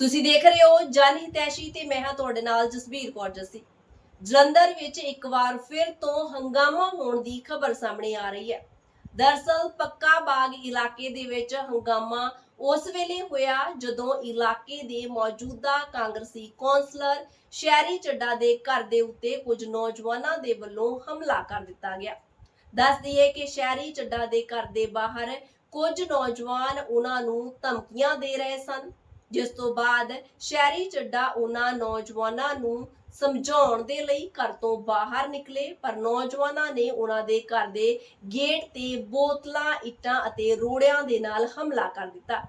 ਤੁਸੀਂ ਦੇਖ ਰਹੇ ਹੋ ਜਨ ਹਿਤੈਸ਼ੀ ਤੇ ਮੈਂ ਹਾਂ ਤੁਹਾਡੇ ਨਾਲ ਜਸਬੀਰ ਕੌਰ ਜੱਸੀ। ਜਲੰਧਰ ਵਿੱਚ ਇੱਕ ਵਾਰ ਫਿਰ ਤੋਂ ਹੰਗਾਮਾ ਹੋਣ ਦੀ ਖਬਰ ਸਾਹਮਣੇ ਆ ਰਹੀ ਹੈ। ਦਰਸਲ ਪੱਕਾ ਬਾਗ ਇਲਾਕੇ ਦੇ ਵਿੱਚ ਹੰਗਾਮਾ ਉਸ ਵੇਲੇ ਹੋਇਆ ਜਦੋਂ ਇਲਾਕੇ ਦੇ ਮੌਜੂਦਾ ਕਾਂਗਰਸੀ ਕੌਂਸਲਰ ਸ਼ਹਿਰੀ ਚੱਡਾ ਦੇ ਘਰ ਦੇ ਉੱਤੇ ਕੁਝ ਨੌਜਵਾਨਾਂ ਦੇ ਵੱਲੋਂ ਹਮਲਾ ਕਰ ਦਿੱਤਾ ਗਿਆ। ਦੱਸ ਦਈਏ ਕਿ ਸ਼ਹਿਰੀ ਚੱਡਾ ਦੇ ਘਰ ਦੇ ਬਾਹਰ ਕੁਝ ਨੌਜਵਾਨ ਉਹਨਾਂ ਨੂੰ ਧਮਕੀਆਂ ਦੇ ਰਹੇ ਸਨ। ਜਿਸ ਤੋਂ ਬਾਅਦ ਸ਼ਹਿਰੀ ਚੱਡਾ ਉਹਨਾਂ ਨੌਜਵਾਨਾਂ ਨੂੰ ਸਮਝਾਉਣ ਦੇ ਲਈ ਘਰ ਤੋਂ ਬਾਹਰ ਨਿਕਲੇ, ਪਰ ਨੌਜਵਾਨਾਂ ਨੇ ਉਹਨਾਂ ਦੇ ਘਰ ਦੇ ਗੇਟ ਤੇ ਬੋਤਲਾਂ, ਇੱਟਾਂ ਅਤੇ ਰੋੜਿਆਂ ਦੇ ਨਾਲ ਹਮਲਾ ਕਰ ਦਿੱਤਾ।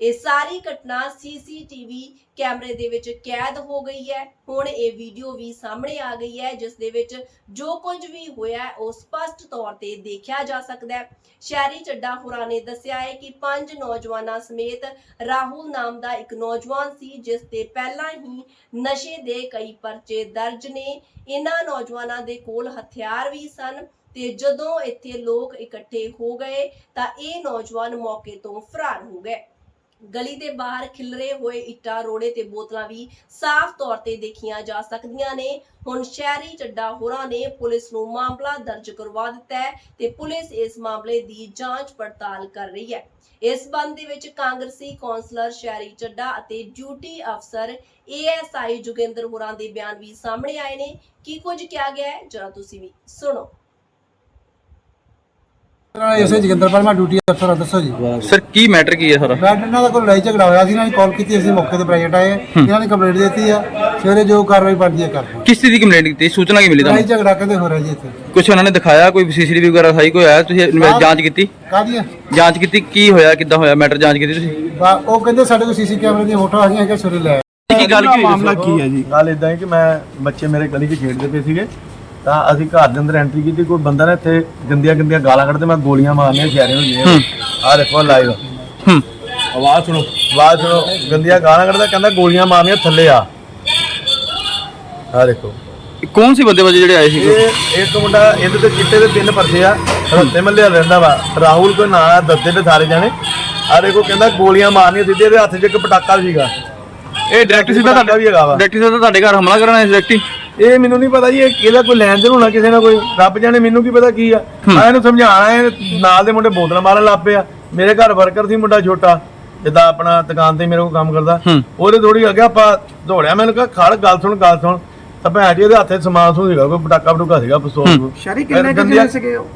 ਇਹ ਸਾਰੀ ਘਟਨਾ ਸੀਸੀਟੀਵੀ ਕੈਮਰੇ ਦੇ ਵਿੱਚ ਕੈਦ ਹੋ ਗਈ ਹੈ। ਹੁਣ ਇਹ ਵੀਡੀਓ ਵੀ ਸਾਹਮਣੇ ਆ ਗਈ ਹੈ, ਜਿਸ ਦੇ ਵਿੱਚ ਜੋ ਕੁਝ ਵੀ ਹੋਇਆ ਉਹ ਸਪਸ਼ਟ ਤੌਰ ਤੇ ਦੇਖਿਆ ਜਾ ਸਕਦਾ ਹੈ। ਸ਼ਹਿਰੀ ਚੱਡਾ ਹੋਰਾਂ ਨੇ ਦੱਸਿਆ ਹੈ ਕਿ ਪੰਜ ਨੌਜਵਾਨਾਂ ਸਮੇਤ ਰਾਹੁਲ ਨਾਮ ਦਾ ਇੱਕ ਨੌਜਵਾਨ ਸੀ, ਜਿਸ ਤੇ ਪਹਿਲਾਂ ਹੀ ਨਸ਼ੇ ਦੇ ਕਈ ਪਰਚੇ ਦਰਜ ਨੇ। ਇਹਨਾਂ ਨੌਜਵਾਨਾਂ ਦੇ ਕੋਲ ਹਥਿਆਰ ਵੀ ਸਨ ਤੇ ਜਦੋਂ ਇੱਥੇ ਲੋਕ ਇਕੱਠੇ ਹੋ ਗਏ ਤਾਂ ਇਹ ਨੌਜਵਾਨ ਮੌਕੇ ਤੋਂ ਫਰਾਰ ਹੋ ਗਏ। ਗਲੀ ਦੇ ਬਾਹਰ ਖਿਲਰੇ ਹੋਏ ਇੱਟਾਂ, ਰੋੜੇ ਤੇ ਬੋਤਲਾਂ ਵੀ ਸਾਫ਼ ਤੌਰ ਤੇ ਦੇਖੀਆਂ ਜਾ ਸਕਦੀਆਂ ਨੇ। ਹੁਣ ਸ਼ਹਿਰੀ ਚੱਡਾ ਹੋਰਾਂ ਨੇ ਪੁਲਿਸ ਨੂੰ ਮਾਮਲਾ ਦਰਜ ਕਰਵਾ ਦਿੱਤਾ ਹੈ ਤੇ ਪੁਲਿਸ ਇਸ ਮਾਮਲੇ ਦੀ ਜਾਂਚ ਪੜਤਾਲ ਕਰ ਰਹੀ ਹੈ। ਇਸ ਬੰਦ ਦੇ ਵਿੱਚ ਕਾਂਗਰਸੀ ਕੌਂਸਲਰ ਸ਼ਹਿਰੀ ਚੱਡਾ ਅਤੇ ਡਿਊਟੀ ਅਫਸਰ ਏਐਸਆਈ ਜੁਗਿੰਦਰ ਹੋਰਾਂ ਦੇ ਬਿਆਨ ਵੀ ਸਾਹਮਣੇ ਆਏ ਨੇ। ਕੀ ਕੁਝ ਕਿਹਾ ਗਿਆ ਹੈ? ਜਰਾ ਤੁਸੀਂ ਵੀ ਸੁਣੋ। ਨਾਮ ਐਸਏ ਜਗਿੰਦਰ ਮੈਂ ਡਿਊਟੀ ਅਫਸਰ ਦੱਸੋ ਜੀ। ਸਰ ਕੀ ਮੈਟਰ ਕੀ ਹੈ ਸਾਰਾ? ਮੈਂ ਇਹਨਾਂ ਦਾ ਕੋਈ ਲੜਾਈ ਝਗੜਾ ਹੋਇਆ ਸੀ ਇਹਨਾਂ ਨੇ ਕਾਲ ਕੀਤੀ ਅਸੀਂ ਮੌਕੇ ਤੇ ਪ੍ਰਾਈਵੇਟ ਆਏ ਇਹਨਾਂ ਨੇ ਕੰਪਲੇਂਟ ਦਿੱਤੀ ਆ ਸਵੇਰੇ ਜੋ ਕਾਰਵਾਈ ਬਣਦੀ ਹੈ ਕਰਦੇ ਕਿਸ ਚੀਜ਼ ਦੀ ਕੰਪਲੇਂਟ ਕੀਤੀ? ਸੂਚਨਾ ਕੀ ਮਿਲੀ ਲੜਾਈ ਤੁਹਾਨੂੰ? ਝਗੜਾ ਕਹਿੰਦੇ ਹੋ ਰਿਹਾ ਜੀ ਇੱਥੇ। ਕੁਝ ਉਹਨਾਂ ਨੇ ਦਿਖਾਇਆ ਕੋਈ ਸੀਸੀਟੀਵੀ ਵਗੈਰਾ ਸਾਈ ਕੋਈ ਆਇਆ? ਤੁਸੀਂ ਜਾਂਚ ਕੀਤੀ? ਕਾਹਦੀਆਂ? ਜਾਂਚ ਕੀਤੀ ਕੀ ਹੋਇਆ ਕਿੱਦਾਂ ਹੋਇਆ ਮੈਟਰ ਜਾਂਚ ਕੀਤੀ ਤੁਸੀਂ? ਉਹ ਕਹਿੰਦੇ ਸਾਡੇ ਕੋਲ ਸੀਸੀ ਕੈਮਰੇ ਦੀਆਂ ਫੋਟੋ ਆ ਗਈਆਂ ਕਿ ਸਵੇਰੇ ਲੈ ਆਏ। ਕੀ ਗੱਲ ਕੀ ਹੋਈ ਮਾਮਲਾ ਦੱਸੋ? ਕੀ ਹੈ ਜੀ? ਗੱਲ ਇਦਾਂ ਹੈ ਕਿ ਮੈਂ ਬੱਚੇ ਮੇਰੇ ਗਲੀ 'ਚ ਖੇਡਦੇ ਪਏ ਸੀਗੇ। ਤਾਂ ਅਸੀਂ ਘਰ ਦੇ ਅੰਦਰ ਐਂਟਰੀ ਕੀਤੀ ਕੋਈ ਬੰਦਾ ਨੇ ਇੱਥੇ ਗੰਦੀਆਂ ਗੰਦੀਆਂ ਗਾਲਾਂ ਕੱਢਦੇ ਮੈਂ ਗੋਲੀਆਂ ਮਾਰਨੀਆਂ ਸ਼ਹਿਰੇ ਹੋ ਗਈਆਂ। ਆਹ ਦੇਖੋ ਲਾਈਵ ਹੂੰ। ਆਵਾਜ਼ ਸੁਣੋ। ਆਵਾਜ਼ ਸੁਣੋ। ਗੰਦੀਆਂ ਗਾਲਾਂ ਕੱਢਦਾ ਕਹਿੰਦਾ ਗੋਲੀਆਂ ਮਾਰਨੀਆਂ ਥੱਲੇ ਆ। ਆਹ ਦੇਖੋ। ਕੌਣ ਸੀ ਬੰਦੇ ਵਜੇ ਜਿਹੜੇ ਆਏ ਸੀ? ਇਹ ਇੱਕ ਮੁੰਡਾ ਇਹਦੇ ਤੇ ਚਿੱਟੇ ਦੇ ਤਿੰਨ ਪਰਚੇ ਆ। ਰੱਤੇ ਮੱਲੇ ਰਹਿੰਦਾ ਵਾ। ਰਾਹੁਲ ਕੋਈ ਨਾਂ ਆ ਦੱਦੇ ਤੇ ਸਾਰੇ ਜਾਣੇ। ਆਹ ਦੇਖੋ ਕਹਿੰਦਾ ਗੋਲੀਆਂ ਮਾਰਨੀਆਂ ਸਿੱਧੇ ਇਹਦੇ ਹੱਥ 'ਚ ਇੱਕ ਪਟਾਕਾ ਸੀਗਾ। ਇਹ ਡਾਇਰੈਕਟ ਸਿੱਧਾ ਪਟਾਕਾ ਵੀ ਹੈਗਾ ਵਾ। ਡਾਇਰੈਕਟ ਸਿੱਧਾ ਤੁਹਾਡੇ ਘਰ ਹਮਲਾ ਕਰਨ ਆਏ ਸੀ ਡਾਇਰੈਕਟ ਹੀ ਇਹ ਮੈਨੂੰ ਨਹੀਂ ਪਤਾ ਜੀ ਇਹ ਇਹਦਾ ਕੋਈ ਲੈਣ ਦੇਣ ਹੋਣਾ ਕਿਸੇ ਨਾਲ ਕੋਈ ਰੱਬ ਜਾਣੇ ਮੈਨੂੰ ਕੀ ਪਤਾ ਕੀ ਆ। ਮੈਂ ਇਹਨੂੰ ਸਮਝਾਣਾ ਇਹ ਨਾਲ ਦੇ ਮੁੰਡੇ ਬੋਤਲਾਂ ਮਾਰਨ ਲੱਗ ਪਿਆ ਮੇਰੇ ਘਰ ਵਰਕਰ ਸੀ ਮੁੰਡਾ ਛੋਟਾ ਜਿੱਦਾਂ ਆਪਣਾ ਦੁਕਾਨ ਤੇ ਮੇਰੇ ਕੋਲ ਕੰਮ ਕਰਦਾ। ਹੂੰ। ਉਹਦੇ ਥੋੜੀ ਅੱਗੇ ਆਪਾਂ ਦੌੜਿਆ ਮੈਨੂੰ ਕਿਹਾ ਖੜ ਗੱਲ ਸੁਣ ਗੱਲ ਸੁਣ। ਤਾਂ ਭੈਣ ਜੀ ਉਹਦੇ ਹੱਥੇ ਸਮਾਨ ਸਮੂਨ ਸੀਗਾ ਕੋਈ ਪਟਾਕਾ ਪਟੂਕਾ ਸੀਗਾ ਪਿਸਤੌਲ ਸ਼ਰੀ ਕਿੰਨੇ ਕੁ ਜਣੇ ਸੀਗੇ ਉਹ?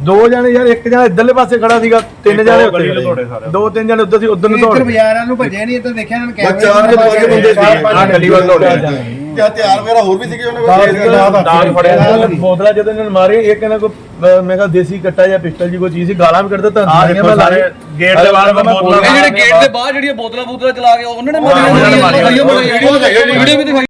ਦੋ ਜਣੇ ਯਾਰ ਇੱਕ ਜਣਾ ਇੱਧਰਲੇ ਪਾਸੇ ਖੜਾ ਸੀਗਾ ਤਿੰਨ ਜਣੇ ਉੱਤੇ। ਦੋ ਤਿੰਨ ਜਣੇ ਉੱਧਰ ਸੀ ਉਧਰ ਨੂੰ ਦੌੜ ਇੱਧਰ ਬਾਜ਼ਾਰਾਂ ਨੂੰ ਭੱਜੇ ਨਹੀਂ ਇੱਧਰ ਦੇਖਿਆ ਇਹਨਾਂ ਨੇ ਕੈਮਰੇ ਚਾਰ ਦੇ ਪੰਜ ਬੰਦੇ ਸੀ। ਆ ਗਲੀ ਵੱਲ ਦੌੜਿਆ ਤੇ ਹਥਿਆਰ ਵਗੈਰਾ ਹੋਰ ਵੀ ਸੀਗੇ ਉਹਨਾਂ ਕੋਲ ਦਾਗ ਫੜਿਆ ਬੋਤਲਾਂ ਜਦੋਂ ਇਹਨਾਂ ਨੇ ਮਾਰੇ ਇਹ ਕਹਿੰਦਾ ਕੋ ਮੈਂ ਕਿਹਾ ਦੇਸੀ ਕੱਟਾ ਜਾਂ ਪਿਸਟਲ ਜੀ ਕੋਈ ਚੀਜ਼ ਸੀ ਗਾਲਾਂ ਵੀ ਕੱਢਦਾ ਤਾਂ ਮੈਂ ਸਾਰੇ ਗੇਟ ਦੇ ਬਾਹਰ ਬੋਤਲਾਂ ਇਹ ਜਿਹੜੇ ਗੇਟ ਦੇ ਬਾਹਰ ਜਿਹੜੀਆਂ ਬੋਤਲਾਂ ਬੋਤਲਾਂ ਚਲਾ ਕੇ ਉਹਨਾਂ ਨੇ ਉਹਨਾਂ ਨੇ ਮਾਰੀਆਂ। ਵੀਡੀਓ ਵੀ ਦਿਖਾਈ